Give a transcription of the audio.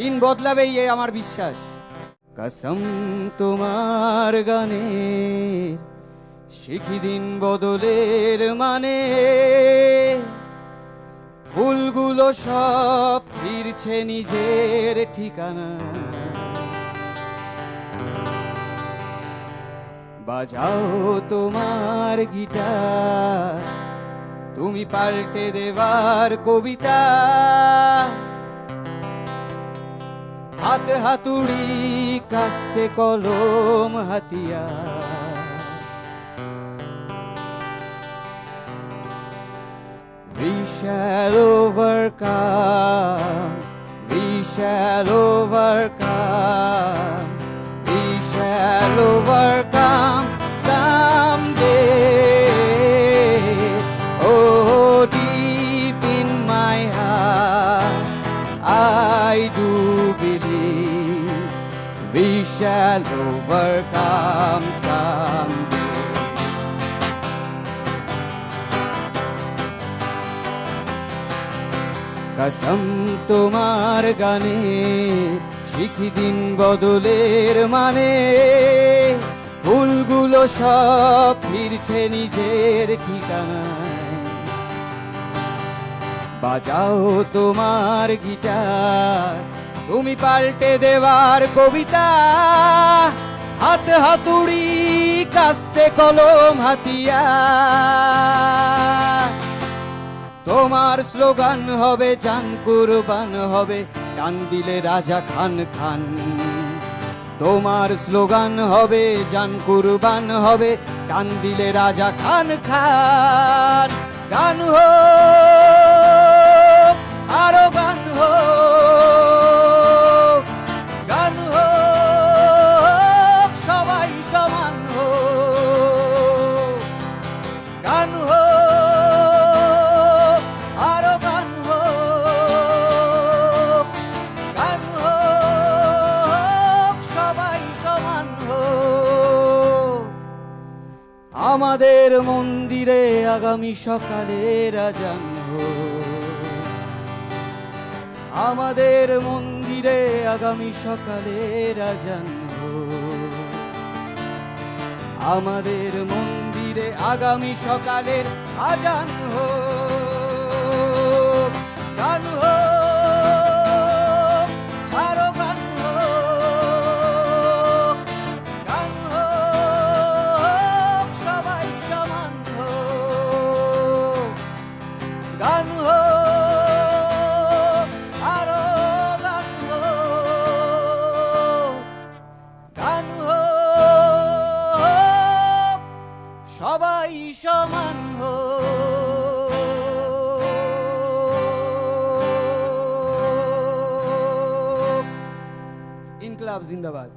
দিন বদলাবেই এই আমার বিশ্বাস। কসম তোমার গানের শিখি দিন বদলের মানে। ফুলগুলো সব ফিরছে নিজের ঠিকানা। বাজাও তোমার গিটার, তুমি পাল্টে দেবার কবিতা। হাত হাতুড়ি কাস্তে কলম Hatiya We shall overcome. We shall overcome. We shall overcome we shall overcome someday. কসম তোমার গানে, শিখি দিন বদলের মানে ফুলগুলো সব ফিরছে নিজের ঠিকানায় বাজাও তোমার গিটার তুমি পাল্টে দেওয়ার কবিতা। হাত হাতুড়ি, কাস্তে কলম হাতিয়া। তোমার স্লোগান হবে জান কুরবান হবে, টান দিলে রাজা খান খান। তোমার স্লোগান হবে জান কুরবান হবে, টান দিলে রাজা খান খান। গান হোক, আরও গান আমাদের মন্দিরে আগামী সকালে রাজান আমাদের মন্দিরে আগামী সকালে রাজান আমাদের মন্দিরে আগামী সকালের আজান হোক সবাই সমান হোক ইনকলাব জিন্দাবাদ